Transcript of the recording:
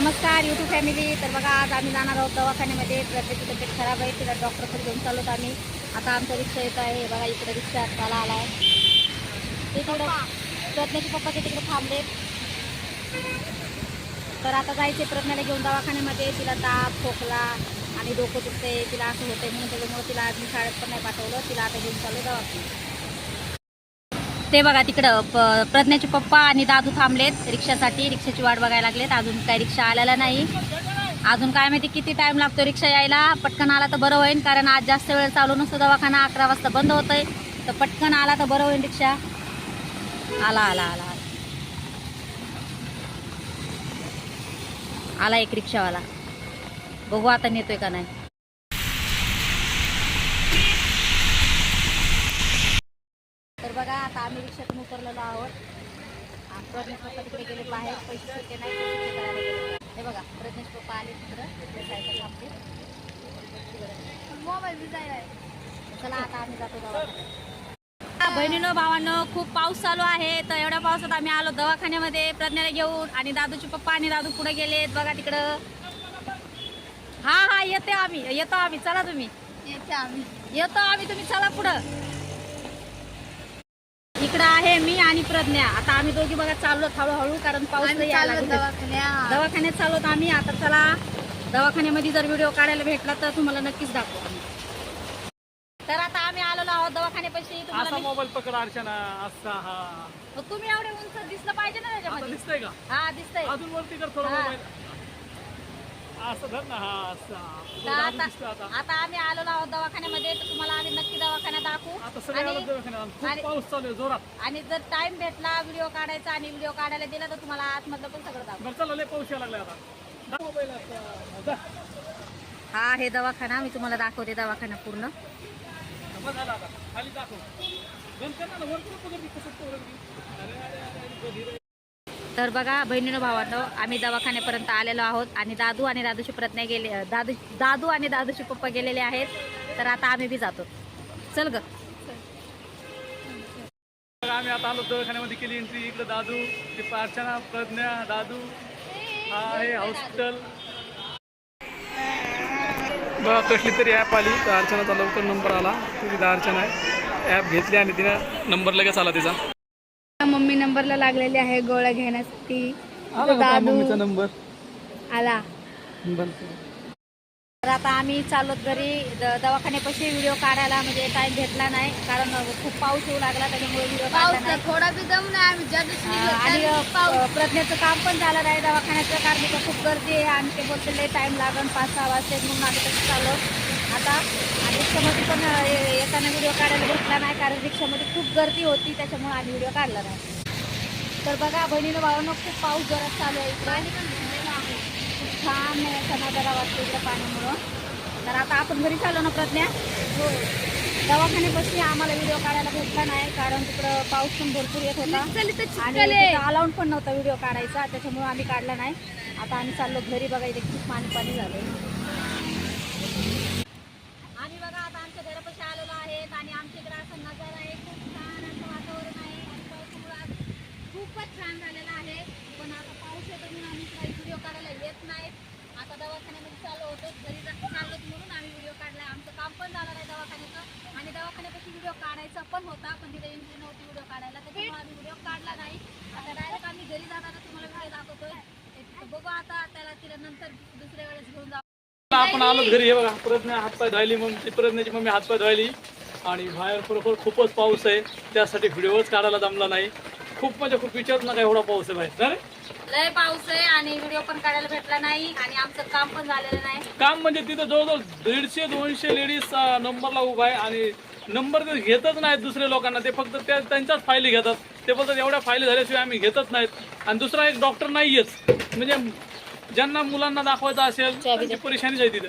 नमस्कार YouTube family तर बघा आज आम्ही जाणार आहोत दवाखान्यामध्ये. प्रत्येकी तब्येत खराब आहे तिला डॉक्टरकडे घेऊन होतो आम्ही. आता आमचा रिक्षा येत आहे. बघा इकडे रिक्षा आला आहे ते तिकडं प्रज्ञाचे पप्पा ते तिकडे थांबलेत तर आता जायचे प्रज्ञाला घेऊन दवाखान्यामध्ये. तिला ताप खोकला आणि डोकं दुखते तिला असं होतंय म्हणून त्याच्यामुळे तिला आज मी शाळेत पण नाही पाठवलं. तिला आता घेऊन चाललो दवाखान्यात. ते बघा तिकडं प- प्रज्ञाचे पप्पा आणि दादू थांबलेत. रिक्षासाठी रिक्षाची वाट बघायला लागलेत. अजून काय रिक्षा आलेला नाही. अजून काय माहिती किती टाइम लागतो रिक्षा यायला? पटकन आला तर बरं होईल कारण आज जास्त वेळ चालू नसतो. दवाखाना अकरा वाजता बंद होतंय. तर पटकन आला तर बरं होईल रिक्षा. आला आला आला आला. आला एक रिक्षावाला. बघू आता नेतोय का नाही तर बघा आता आम्ही रिक्षातून उतरलेलो आहोत. प्रज्ञेश पप्पा तिकडे गेले बाहेर पैसे सुट्टे नाही. हे बघा प्रज्ञेश पप्पा आले तिकडं तिकडे सायकल थांबते चला आता आम्ही जातो दवाखान्यात. बहिणीनं भावानं खूप पाऊस चालू आहे. तर एवढ्या पावसात आम्ही आलो दवाखान्यामध्ये. प्रज्ञाला घेऊन आणि दादूचे पप्पा आणि दादू पुढे गेलेत. बघा तिकडं. हा हा येते आम्ही. येतो आम्ही. चला तुम्ही. येतो आम्ही तुम्ही. चला पुढं. इकडं आहे मी आणि प्रज्ञा. आता आम्ही दोघी बघा चाललो हळूहळू कारण पाऊस. दवाखान्यात. चालवत आम्ही. आता चला दवाखान्यामध्ये जर व्हिडिओ काढायला भेटला तर तुम्हाला नक्कीच दाखवू. तर आता आम्ही आलेलो आहोत दवाखान्यापाशी. तुम्हाला असा मी- मोबाईल पकड अर्चना असा हा. तुम्ही एवढे उंच दिसलं पाहिजे ना त्याच्यामध्ये. दिसतंय का? हा दिसतंय. अजून वरती कर थोडा हा. मोबाईल. असं धर ना हा असा. आता आम्ही आलेलो आहोत दवाखान्यामध्ये तर तुम्हाला आम्ही नक्की दवाखान्यात दाखवू आता आणि दवाखान्यात. खूप आणि- पाऊस चालू आहे जोरात आणि जर टाइम भेटला व्हिडिओ काढायचा आणि व्हिडिओ काढायला दिला तर तुम्हाला आतमधलं पण सगळं दाखवू बरं चला लय पाऊस यायला लागलाय आता मोबाईल आता. जा. हा आहे दवाखाना मी तुम्हाला दाखवते दवाखाना पूर्ण बस झालं आता खाली दाखव बंद कर ना वरती नको गर्दी कसं पोरं अरे अरे अरे अरे धीरे. तर बघा बहिणीनं भावांनो आम्ही दवाखान्यापर्यंत आलेलो आहोत आणि दादू आणि दादूची प्रज्ञा गेले दादू दादू आणि दादूचे पप्पा गेलेले आहेत तर आता आम्ही बी जातो चल ग आम्ही आता आलो दवाखान्यामध्ये केली एंट्री इकडे दादू ते अर्चना प्रज्ञा दादू. हा आहे हॉस्पिटल बघा कसली तरी ॲप आली. तर अर्चनाचा लवकर नंबर आला. तिथं अर्चना आहे. ॲप घेतली आणि तिनं नंबर लगेच आला तिचा. मम्मी नंबरला लागलेली आहे गोळ्या घेण्यासाठी. आला का दादू. मम्मीचा नंबर आला. आता आम्ही चाललो घरी द- दवाखान्यापाशी व्हिडिओ काढायला म्हणजे टाइम भेटला नाही कारण खूप पाऊस येऊ लागला त्याच्यामुळे व्हिडिओ काढला नाही. थोडा बी दम नाही आम्ही ज्या दिवशी आणि प्रज्ञेचं काम पण झालं नाही दवाखान्याचं कारण तिथं खूप गर्दी आहे आणि ते बोलते टाइम लागन पाच सहा वाजता म्हणून आम्ही तसं चाललो. आता आणि रिक्षामध्ये पण येताना व्हिडिओ काढायला भेटला नाही कारण रिक्षामध्ये खूप गर्दी होती त्याच्यामुळे आम्ही व्हिडिओ काढला नाही. तर बघा बहिणीनं भावानं खूप पाऊस जोरात चालू आहे इकडे. छान नजारा वाटतो इकडे पाण्यामुळं. तर आता आपण घरी चाललो ना प्रज्ञा? हो दवाखान्यापाशी आम्हाला व्हिडिओ काढायला भेटला नाही कारण तिकडं पाऊस पण भरपूर येत होता. आणि अलाउड पण नव्हता व्हिडिओ काढायचा त्याच्यामुळे आम्ही काढला नाही. आता आम्ही चाललो घरी बघा इथे खूप पाणी पाणी झालंय आम्ही बघा आता आमच्या घरापाशी आलेलो आहेत आणि आमच्या इकडे असं नजारा आहे खूप छान असं वातावरण आहे आणि पावसामुळे आज छान झालेलं आहे. पण आता पाऊस येतो म्हणून आम्ही काही व्हिडिओ काढायला येत नाहीत. आता दवाखान्यामध्ये चालू होतो. घरी जा- चाललो म्हणून आम्ही व्हिडिओ काढला. आमचं काम पण झालं नाही दवाखान्याचं. आणि दवाखान्यापासून व्हिडिओ काढायचा पण होता पण तिथे एंट्री नव्हती व्हिडिओ काढायला. त्याच्यामुळे आम्ही व्हिडिओ काढला नाही. आता डायरेक्ट आम्ही घरी जाताना तुम्हाला घरी दाखवतोय. बघू आता त्याला तिला नंतर दुसऱ्या वेळेस घेऊन जाऊ. आपण आलो घरी. हे बघा प्रज्ञा हातपाय धुवायली मम्मी प्रज्ञाची मम्मी हातपाय धुवायली. आणि बाहेर खरोखर खूपच पाऊस आहे. त्यासाठी व्हिडिओच काढायला जमला नाही. खूप म्हणजे खूप विचारत नका एवढा पाऊस आहे बाहेर. अरे लय पाऊस आहे आणि व्हिडिओ पण काढायला भेटला नाही आणि आमचं काम पण झालेलं नाही. काम म्हणजे तिथं जवळजवळ दीडशे दोनशे लेडीज नंबरला उभा आहे आणि नंबर ते घेतच नाहीत दुसऱ्या लोकांना. ते फक्त त्या त्यांच्याच फायली घेतात. ते बोलतात एवढ्या फायली झाल्याशिवाय आम्ही घेतच नाहीत. आणि दुसरा एक डॉक्टर नाहीयेच. म्हणजे ज्यांना मुलांना दाखवायचं असेल त्यांची परेशानीच आहे तिथं.